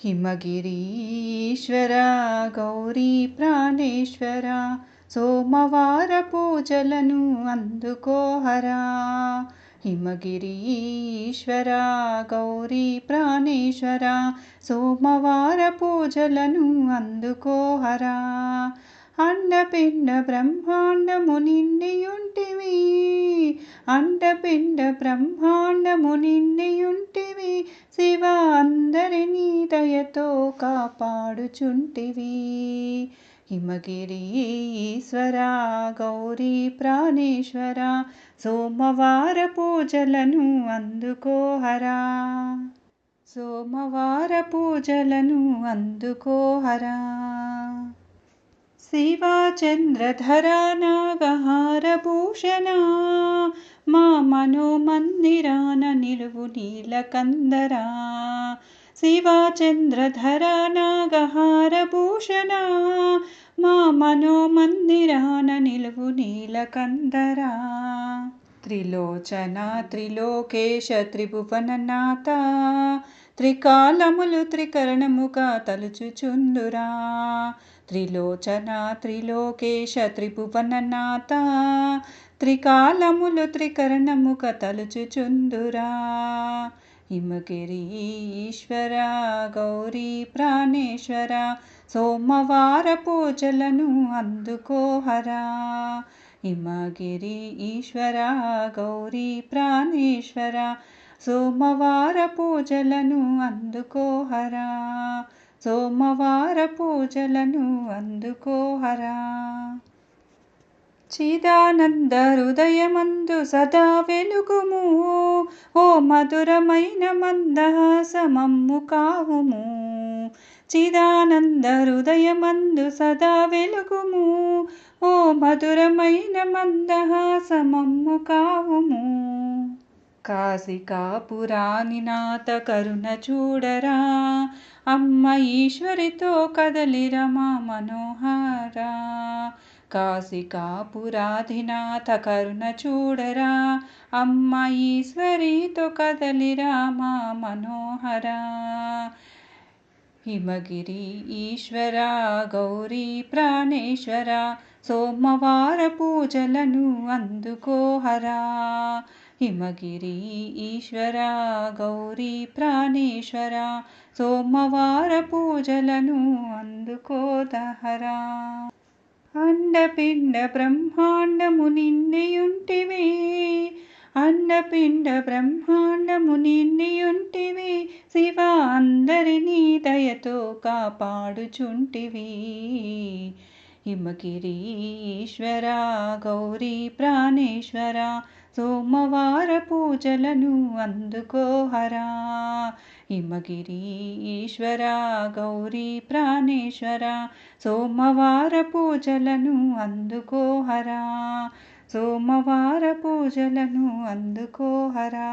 హిమగిరీశ్వర గౌరీ ప్రాణేశ్వర సోమవార పూజలను అందుకోహరా హిమగిరీశ్వర గౌరీ ప్రాణేశ్వర సోమవార పూజలను అందుకోహరా అండపిండ బ్రహ్మాండము నిండియుంటివి అండపిండ బ్రహ్మాండము నిండియుంటివి శివ అందరినీ దయతో కాపాడుచుంటివి. హిమగిరి ఈశ్వర గౌరీ ప్రాణేశ్వర సోమవార పూజలను అందుకోహరా సోమవార పూజలను అందుకోహరా శివచంద్రధర నాగహారభూషణ మా మనోమందిరాన నిలువు నీలకందరా శివచంద్రధర నాగహారభూషణ మా మనోమందిరాన నిలువు నీలకందరా త్రిలోచన త్రిలోకేశ త్రిభువననాథ త్రికాలములు త్రికరణముగా తలుచుచుందురా త్రిలోచన త్రిలోకేశ త్రిభువననాథ త్రికాలములు త్రికరణము కథలుచుచుందురా హిమగిరి ఈశ్వర గౌరీ ప్రాణేశ్వర సోమవార పూజలను అందుకోహరా. హిమగిరి ఈశ్వర గౌరీ ప్రాణేశ్వర సోమవార పూజలను అందుకోహరా. సోమవార పూజలను అందుకోహరా చిదానంద హృదయమందు సదా వెలుగుము. ఓ మధురమైన మందహాసమమ్ము కావుము. చిదానంద హృదయమందు సదా వెలుగుము. ఓ మధురమైన మందహాసమమ్ము కావుము. కాశికాపురాని నాథ కరుణ చూడరా. అమ్మ ఈశ్వరితో కదలిరా మా మనోహరా. కాశికాపురాధినాథ కరుణ చూడరా. అమ్మ ఈశ్వరితో కదలిరా మా మనోహరా. హిమగిరి ఈశ్వర గౌరీ ప్రాణేశ్వర సోమవార పూజలను అందుకోహరా. హిమగిరి ఈశ్వర గౌరీ ప్రాణేశ్వర సోమవార పూజలను అందుకోదహరా అండపిండ బ్రహ్మాండము నిండియుంటివి అండపిండ బ్రహ్మాండము నిన్నయుంటివి శివ అందరినీ దయతో కాపాడుచుంటివి హిమగిరి ఈశ్వర గౌరీ ప్రాణేశ్వర సోమవార పూజలను అందుకోహరా హిమగిరి ఈశ్వర గౌరీ ప్రాణేశ్వర సోమవార పూజలను అందుకోహరా సోమవార పూజలను అందుకోహరా